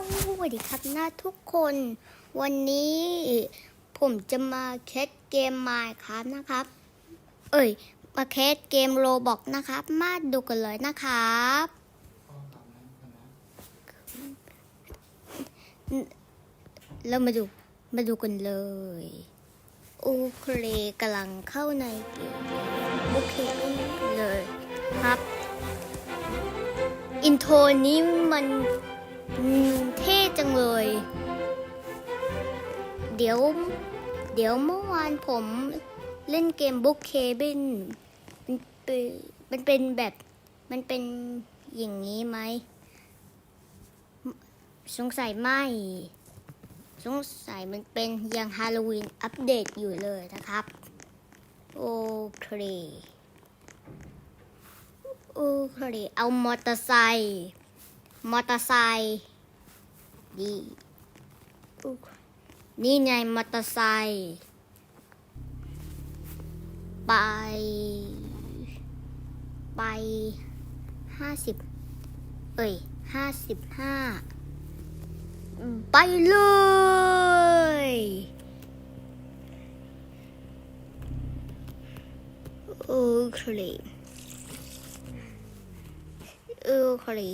สวัสดีครับนะทุกคน วันนี้ผมจะมาแคสเกมมายครับนะครับ เอ้ย มาแคสเกมโรบอกนะครับ มาดูกันเลยนะครับ แล้วมาดู มาดูกันเลย โอเคกำลังเข้าในเกมโอเคเลยครับ อินโทรนี้มัน เท่จังเลย เดี๋ยว เดี๋ยวเมื่อวานผมเล่นเกมบุ๊กเคบินมันเป็นเป็นแบบมันเป็นอย่างนี้ไหม สงสัยไม่ สงสัยมันเป็นยังฮาโลวีนอัปเดตอยู่เลยนะครับ โอเคโอเค เอามอเตอร์ไซค์ มอเตอร์ไซค์ดีนี่ไงมอเตอร์ไซค์ไป ไปห้าสิบเอ้ยห้าสิบห้าไปเลยโอเคเออคลี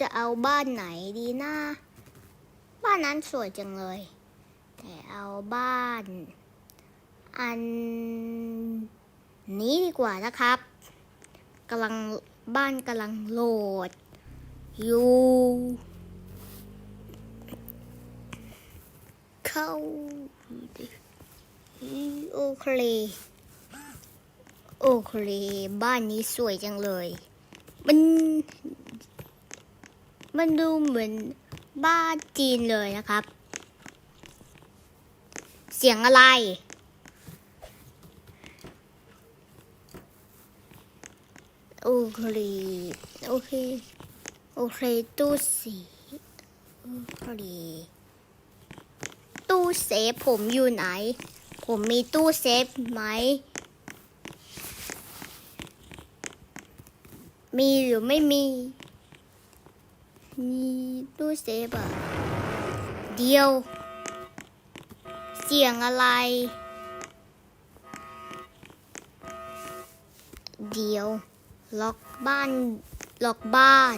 จะเอาบ้านไหนดีนะบ้านนั้นสวยจังเลย แต่เอาบ้าน อันนี้ดีกว่านะครับกำลังบ้านกำลังโหลดอยู่เข้าโอเคโอเคบ้านนี้สวยจังเลย มัน มันดูเหมือนบ้านจีนเลยนะครับ เสียงอะไร โอเค โอเค โอเค ตู้สีโอเค ตู้เซฟผมอยู่ไหน ผมมีตู้เซฟไหม มีหรือไม่มี มีตู้เซฟอะเดียว เสียงอะไร เดียว ล็อกบ้าน ล็อกบ้าน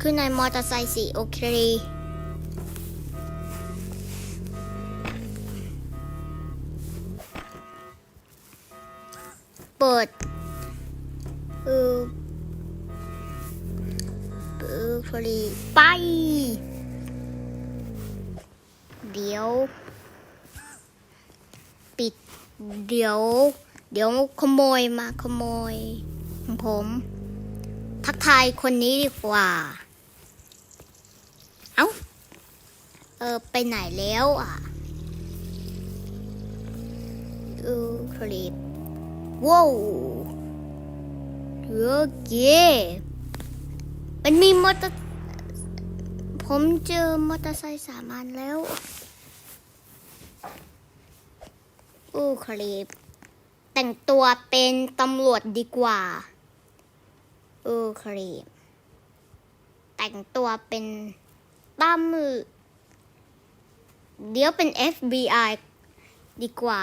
ขึ้นในมอเตอร์ไซค์สิโอเคเปิดเออ เออพอดีไป เดี๋ยว ปิด เดี๋ยว เดี๋ยวขโมยมาขโมยของผม ทักทายคนนี้ดีกว่า เอ้า เออ ไปไหนแล้วอะเออคลิปว้าวโอเค มันมีมอเตอร์ ผมเจอมอเตอร์ไซค์สามอันแล้ว โอ้คลิปแต่งตัวเป็นตำรวจดีกว่า โอ้คลิปแต่งตัวเป็นตำรวจเดี๋ยวเป็น FBI ดีกว่า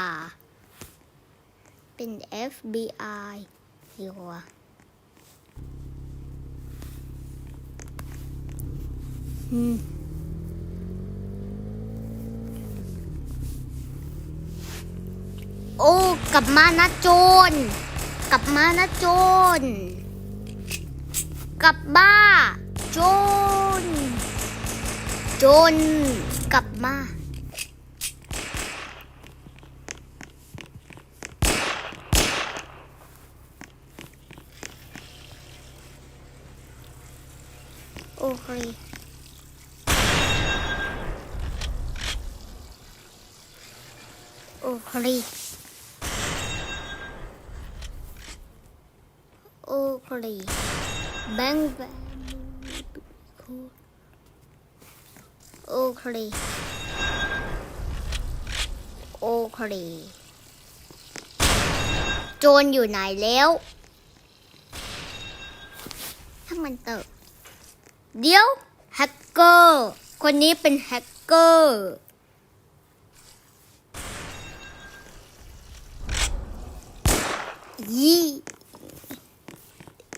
เป็น FBI ดีกว่าอืม โอ้กลับมานะโจรกลับมานะโจรกลับบ้า โจรโจรกลับมาโอเค โอเคโอเคแบงแบงโอเคโอเคโจรอยู่ไหนแล้วถ้ามันเตอะเดี๋ยวแฮกเกอร์ คนนี้เป็นแฮกเกอร์ ยี่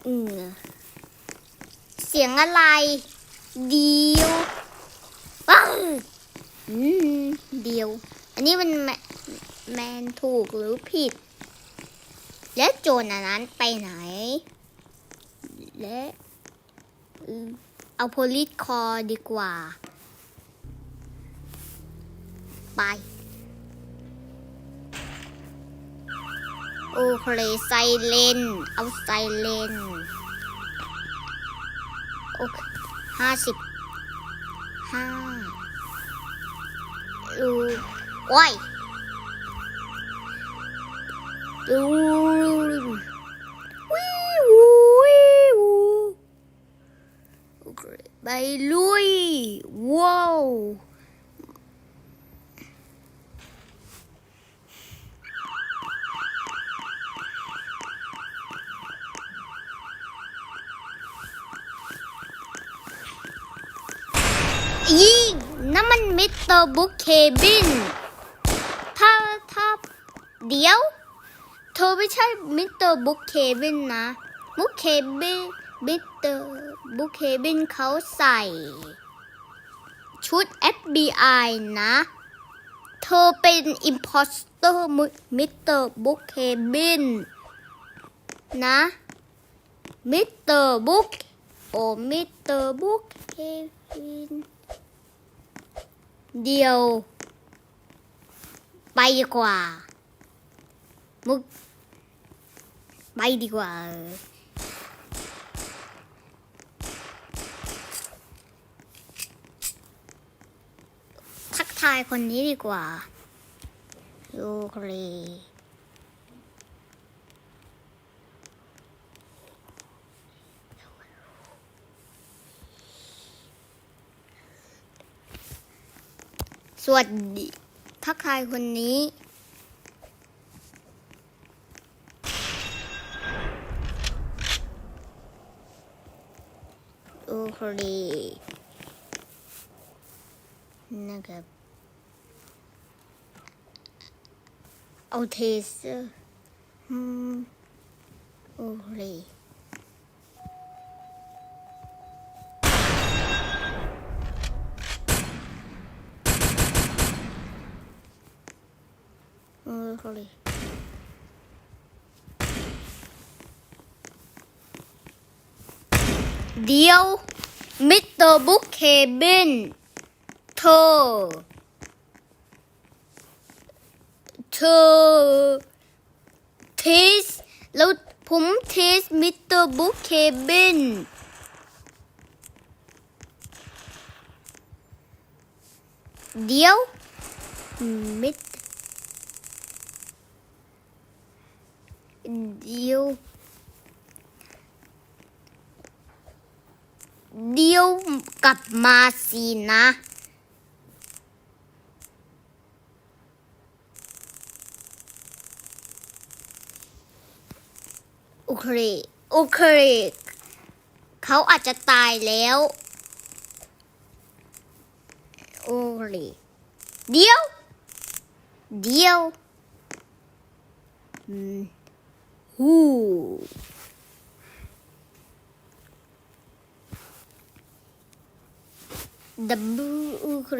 อือเสียงอะไร เดียวว้าวอืมเดียว อันนี้มันแมแมนถูกหรือผิด และโจรอันนั้นไปไหน และอืมเอาโพลิสคอดีกว่า ไป โอเคไซเลน เอาไซเลน โอเคห้าสิบห้าดูโอ้ยดูวิววิวโอเคไปลุยว้าว ยิงนั่นมันมิสเตอร์บุ๊กเคบิน ถ้าถ้าเดี๋ยว เธอไม่ใช่มิสเตอร์บุ๊กเคบินนะ บุ๊กเคบินมิสเตอร์บุ๊กเคบินเขาใส่ ชุด FBI นะ เธอเป็นอิมพอสเตอร์มิสเตอร์บุ๊กเคบินนะมิสเตอร์บุ๊กโอมิสเตอร์บุ๊กเคบิน เดียว ไปดีกว่า มุก ไปดีกว่า ทักทายคนนี้ดีกว่า โอเค สวัสดีทักทายคนนี้ โอเคนะครับ เอาเทเซอร์อืมโอเค โอเคเดี๋ยว มิสเตอร์บุ๊กเคบินเธอเธอเทสแล้วผมเทสมิสเตอร์บุ๊กเคบินเดี๋ยวมิด เดี๋ยวเดี๋ยวกลับมาสินะ โอเค โอเค เขาอาจจะตายแล้ว โอเคเดี๋ยว เดี๋ยว อืม ฮู้ดับเบิลโอเค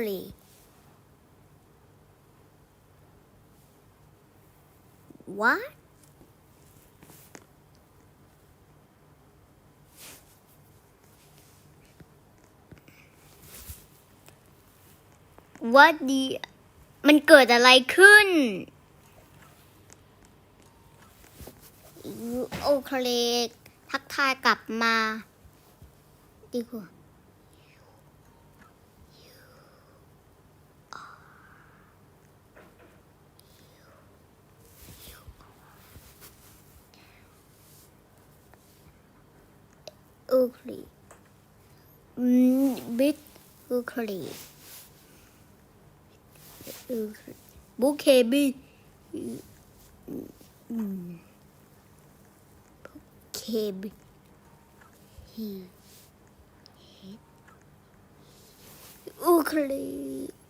what ว่าดีมันเกิดอะไรขึ้น โอเคทักทายกลับมา ดีกว่าโอเคอืมบิดโอเคบุเคบี เคบีโอเค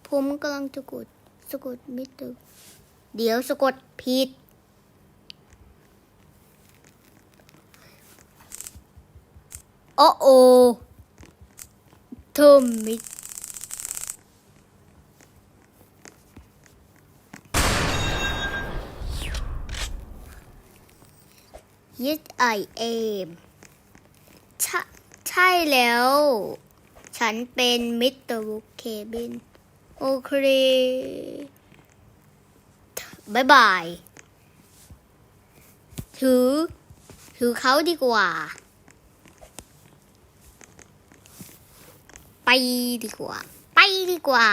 ผมกำลังจะกดสะกดไมิเตอร์เดี๋ยวสะกดผิด โอ้โอเทอร์มิ ดยิดไอเอมใช่ใช่แล้ว ฉันเป็นมิสเตอร์บุกเคบินโอเคบายบาย ถือ ถือเขาดีกว่า ไปดีกว่า ไปดีกว่า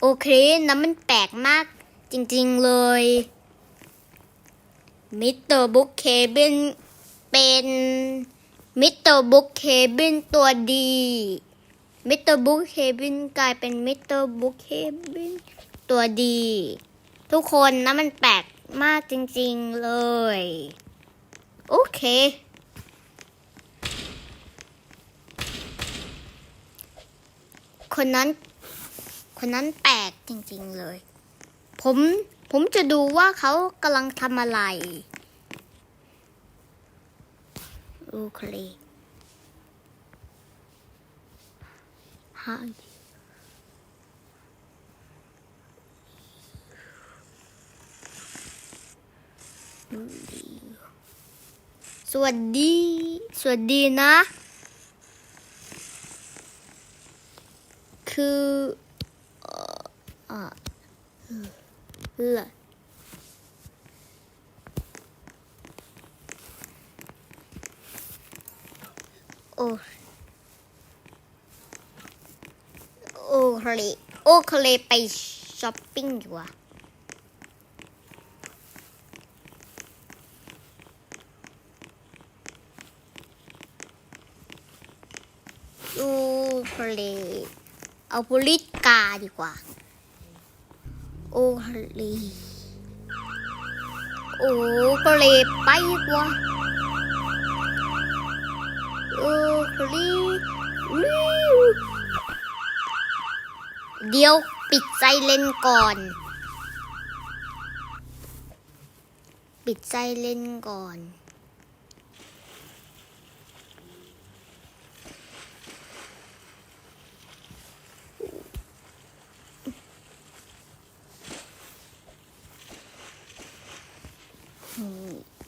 โอเค น้ำมันแปลกมาก จริงๆเลยมิสเตอร์บุ๊กเคบินเป็นมิสเตอร์บุ๊กเคบินตัวดีมิสเตอร์บุ๊กเคบินกลายเป็นมิสเตอร์บุ๊กเคบินตัวดี ทุกคนนะมันแปลกมากจริงๆเลย โอเค คนนั้น คนนั้นแปลกจริงๆเลย ผมผมจะดูว่าเขากำลังทำอะไร โอเคฮะสวัสดี สวัสดีนะ คือเอ่อ เออโอโอเคโอเคลไปช้อปปิ้งดีกว่าโอเคลเอาบริกาดีกว่า โอ้เคลโอ้เคลไปกว่าโอ้คลีวิวเดี๋ยวปิดไซเลนก่อน ปิดไซเลนก่อน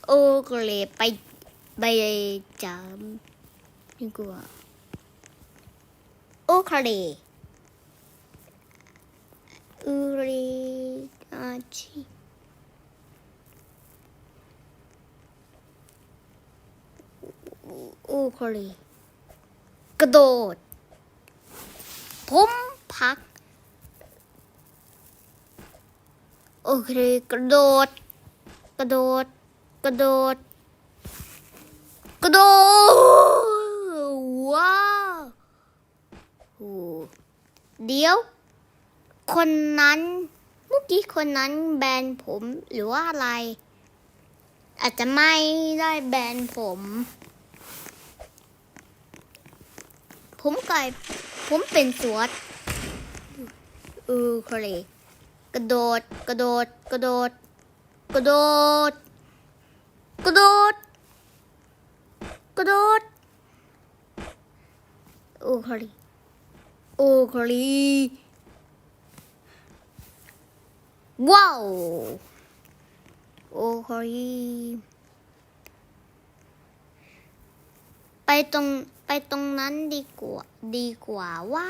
โอ้ก็เลยไปไปจามดีกว่าโอเคเลยอูริอาชิโอเคเลกระโดด ผมพัก โอเคกระโดด กระโดด กระโดด กระโดด ว้าวโอ้เดี๋ยว คนนั้นเมื่อกี้คนนั้นแบนผมหรือว่าอะไร อาจจะไม่ได้แบนผม ผมกลายผมเป็นสวดเออเคลกระโดด กระโดด กระโดด กระโดด กระโดด กระโดด โอ้คลีโอ้คลีว้าว โอ้คลีไปตรงไปตรงนั้นดีกว่าดีกว่าว่า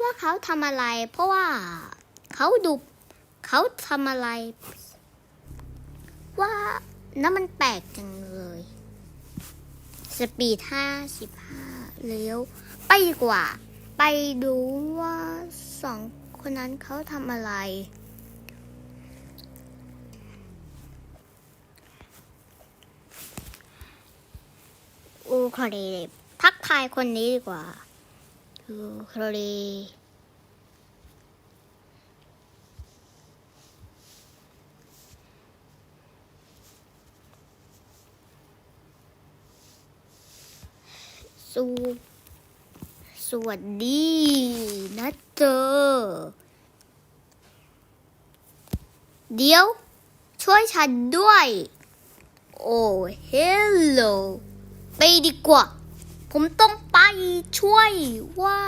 ว่าเขาทำอะไร เพราะว่าเขาดูเขาทำอะไร ว่าน้ำมันแปลกจังเลย สปีดห้าสิบห้าเลี้ยว ไปดีกว่า ไปดูว่าสองคนนั้นเขาทำอะไรโอ้คดีทักทายคนนี้ดีกว่าโอ้คดี วสวัสดีนะเธอเดี๋ยว ช่วยฉันด้วย โอ้เฮลโลไปดีกว่า ผมต้องไปช่วยว่า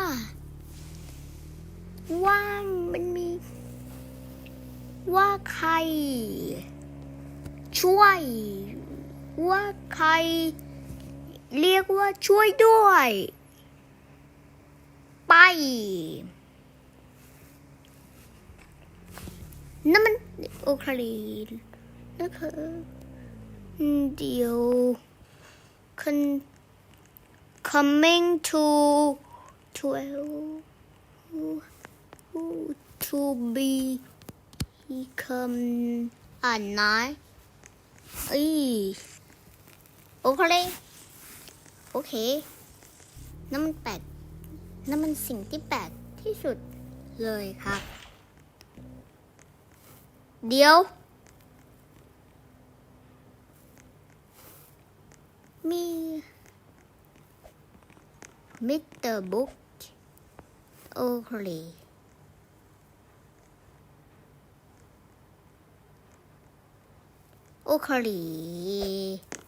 ว่ามันมี ว่าใคร ช่วย ว่าใคร เรียกว่าช่วยด้วย ไปนั่นมันโอเคลีนั่นคือเดี๋ยว con coming to to to be become อ่านน้อยอ้ยโอเคเลย โอเคนั่นมันแปลกนั่นมันสิ่งที่แปลกที่สุดเลยครับ เดี๋ยว มีมิสเตอร์บุ๊กโอเคโอเคลย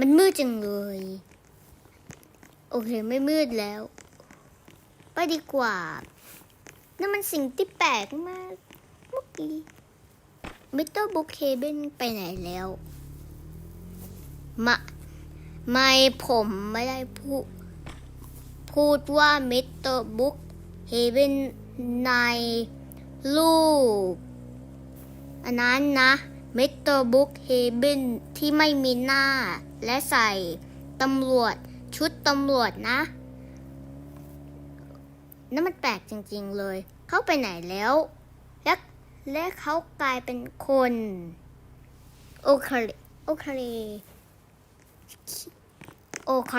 มันมืดจังเลย โอเคไม่มืดแล้ว ไปดีกว่านั่นมันสิ่งที่แปลกมากเมื่อกี้มิเตอร์บุ๊กเคเบนไปไหนแล้วมาไม่ผมไม่ได้พูดพูดว่ามิสเตอร์บุ๊กเฮเบนในรูป อันนั้นนะ มิสเตอร์บุ๊กเฮเบนที่ไม่มีหน้า และใส่ตำรวจชุดตำรวจนะ นั่นมันแปลกจริงๆเลย เขาไปไหนแล้ว และและเขากลายเป็นคน โอเคโอเคโอเค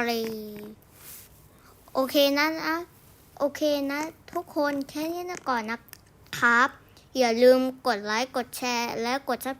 โอเคนะนะโอเคนะ ทุกคนแค่นี้นะก่อนนะครับ อย่าลืมกดไลค์ กดแชร์ และกดซับ